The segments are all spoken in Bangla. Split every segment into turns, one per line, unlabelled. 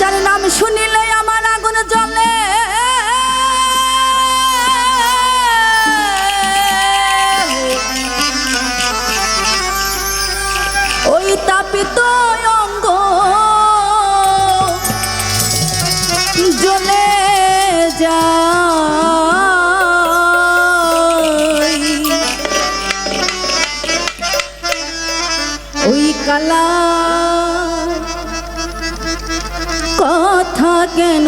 যার নাম শুনিলে আমার আগুন জ্বলে। ওই তাপিত অঙ্গ জ্বলে যায়। ওই কালা কেন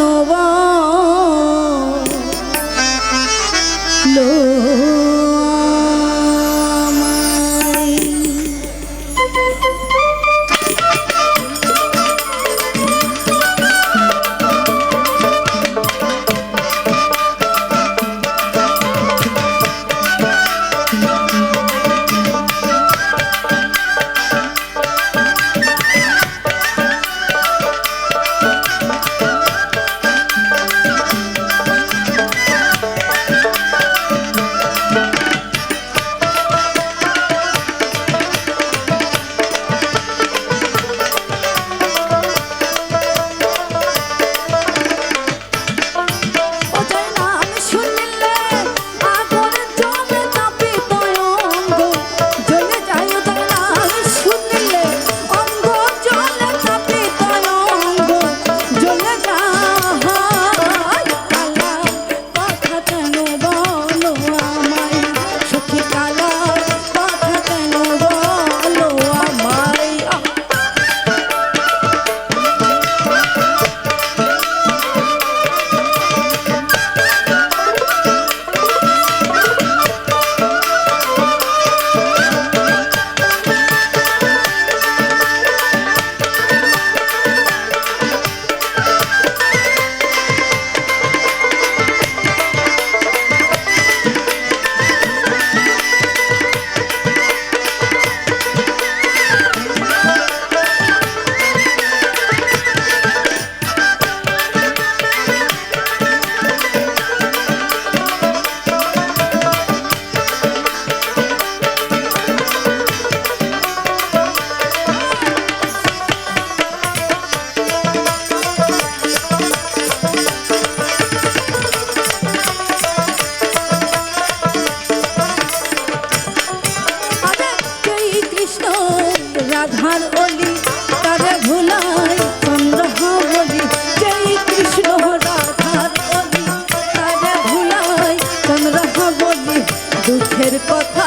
but.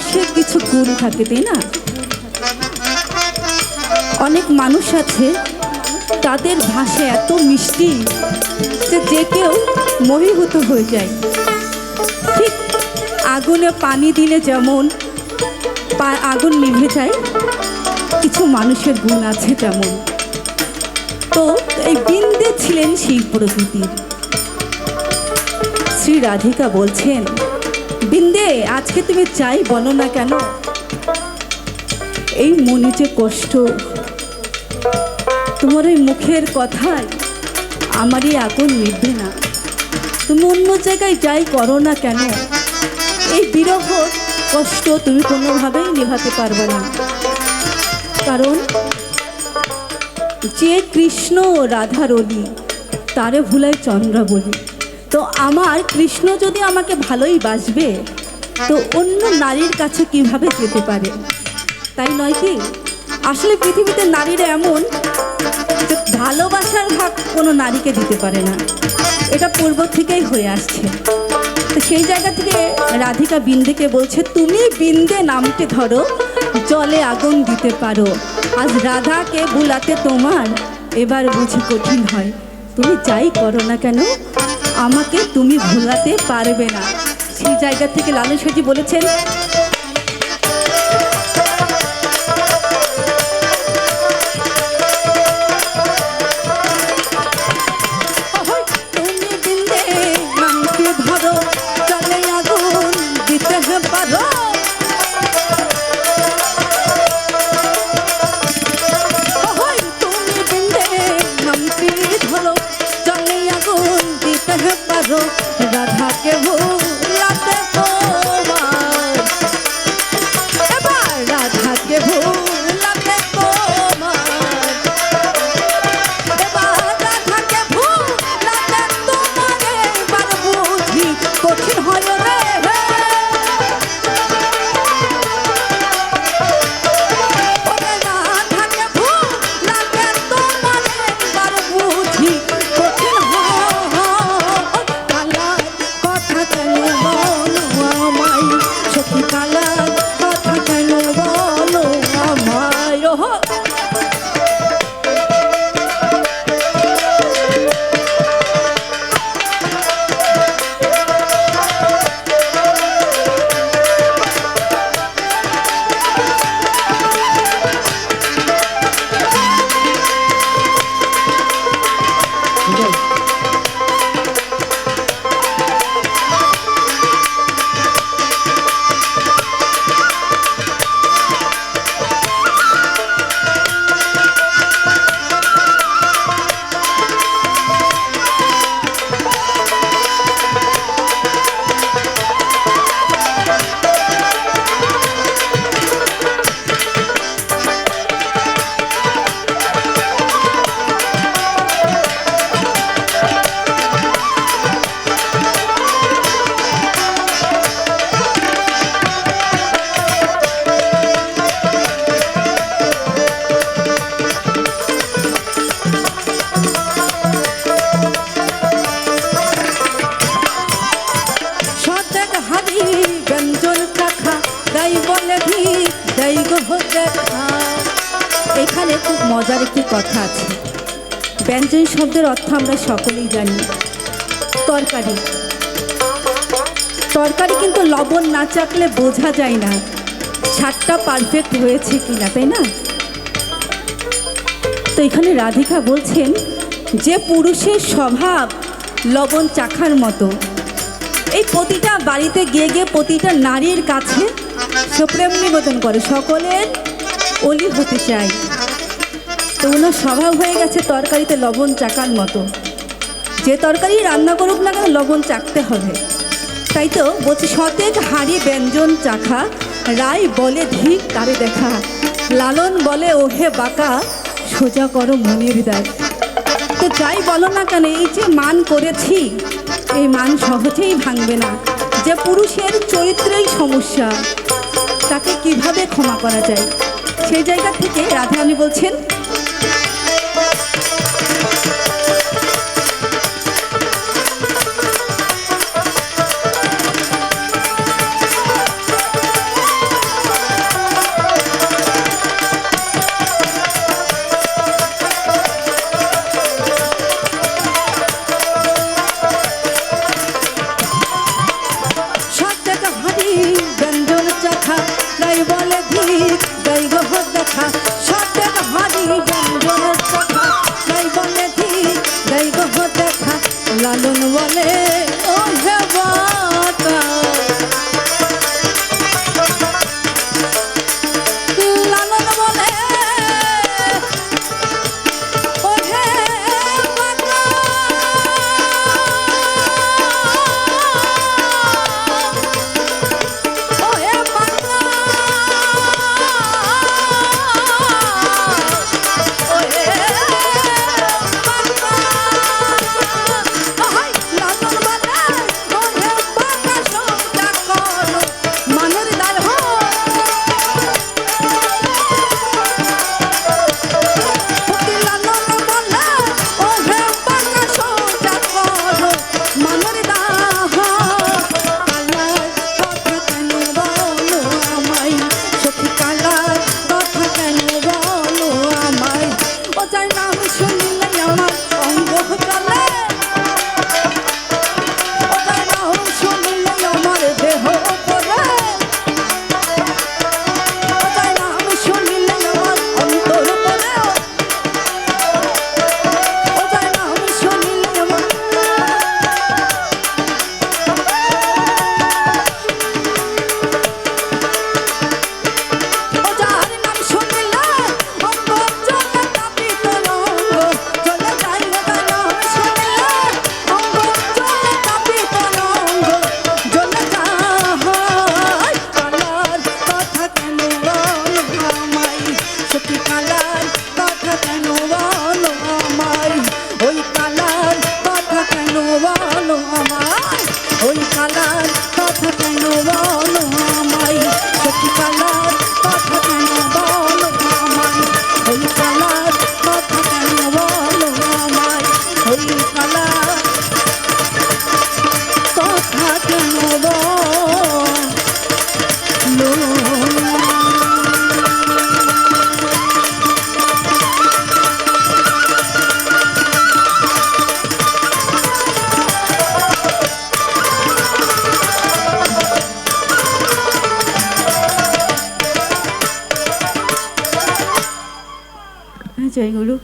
মানুষের কিছু গুণ থাকে, তাই না? অনেক মানুষ আছে, তাদের ভাষা এত মিষ্টি যে যে কেউ মহিভূত হয়ে যায়। ঠিক আগুনে পানি দিলে যেমন আগুন নিভে যায়, কিছু মানুষের গুণ আছে তেমন। তো এই বিন্দে ছিলেন সেই প্রকৃতির। শ্রী রাধিকা বলছেন বিন্দে, আজকে তুমি চাই বলো না কেন? এই মনে যে কষ্ট, তোমার ওই মুখের কথায় আমারই আগুন নিভবে না। তুমি অন্য জায়গায় যাই করো না কেন? এই বিরহ কষ্ট তুমি কোনোভাবেই নেভাতে পারবে না। কারণ যে কৃষ্ণ ও রাধার অলি তারে ভুলায় চন্দ্র বলি তো আমার কৃষ্ণ যদি আমাকে ভালোই বাসবে, তো অন্য নারীর কাছে কীভাবে যেতে পারে? তাই নয় কি? আসলে পৃথিবীতে নারীরা এমন ভালোবাসার ভাগ কোনো নারীকে দিতে পারে না। এটা পূর্ব থেকেই হয়ে আসছে। তো সেই জায়গা থেকে রাধিকা বিন্দেকে বলছে, তুমি বিন্দে নামতে ধরো, জলে আগুন দিতে পারো। আজ রাধাকে বুলাতে তোমার এবার বুঝি কঠিন হয়। তুমি যাই করো না কেন? আমাকে তুমি ভোলাতে পারবে না। সেই জায়গা থেকে লালন সাজি বলেছেন এখানে খুব মজার একটি কথা আছে। ব্যঞ্জন শব্দের অর্থ আমরা সকলেই জানি। তরকারি। তরকারি কিন্তু লবণ না চাকলে বোঝা যায় না। স্বাদটা পারফেক্ট হয়েছে কিনা, তাই না? তো এখানে রাধিকা বলছেন, যে পুরুষের স্বভাব লবণ চাখার মতো। এই প্রতিটা বাড়িতে গিয়ে গিয়ে প্রতিটা নারীর কাছে সে প্রেম নিবেদন করে সকলের অলি হতে চাই। তো ওনার স্বভাব হয়ে গেছে তরকারিতে লবণ চাকার মতো। যে তরকারি রান্না করুক না কেন লবণ চাকতে হবে। তাই তো বলছি, সতেজ হাড়ি ব্যঞ্জন চাখা, রায় বলে ধিক তারে দেখা, লালন বলে ওহে বাঁকা, সোজা করো মনের দায় তো যাই বলো না কেন, এই যে মান করেছি, এই মান সহজেই ভাঙবে না। যে পুরুষের চরিত্রেই সমস্যা তাকে কীভাবে ক্ষমা করা যায়? সেই জায়গা থেকে রাধারানী বলছেন লালন বলে ও হে জয় গুরু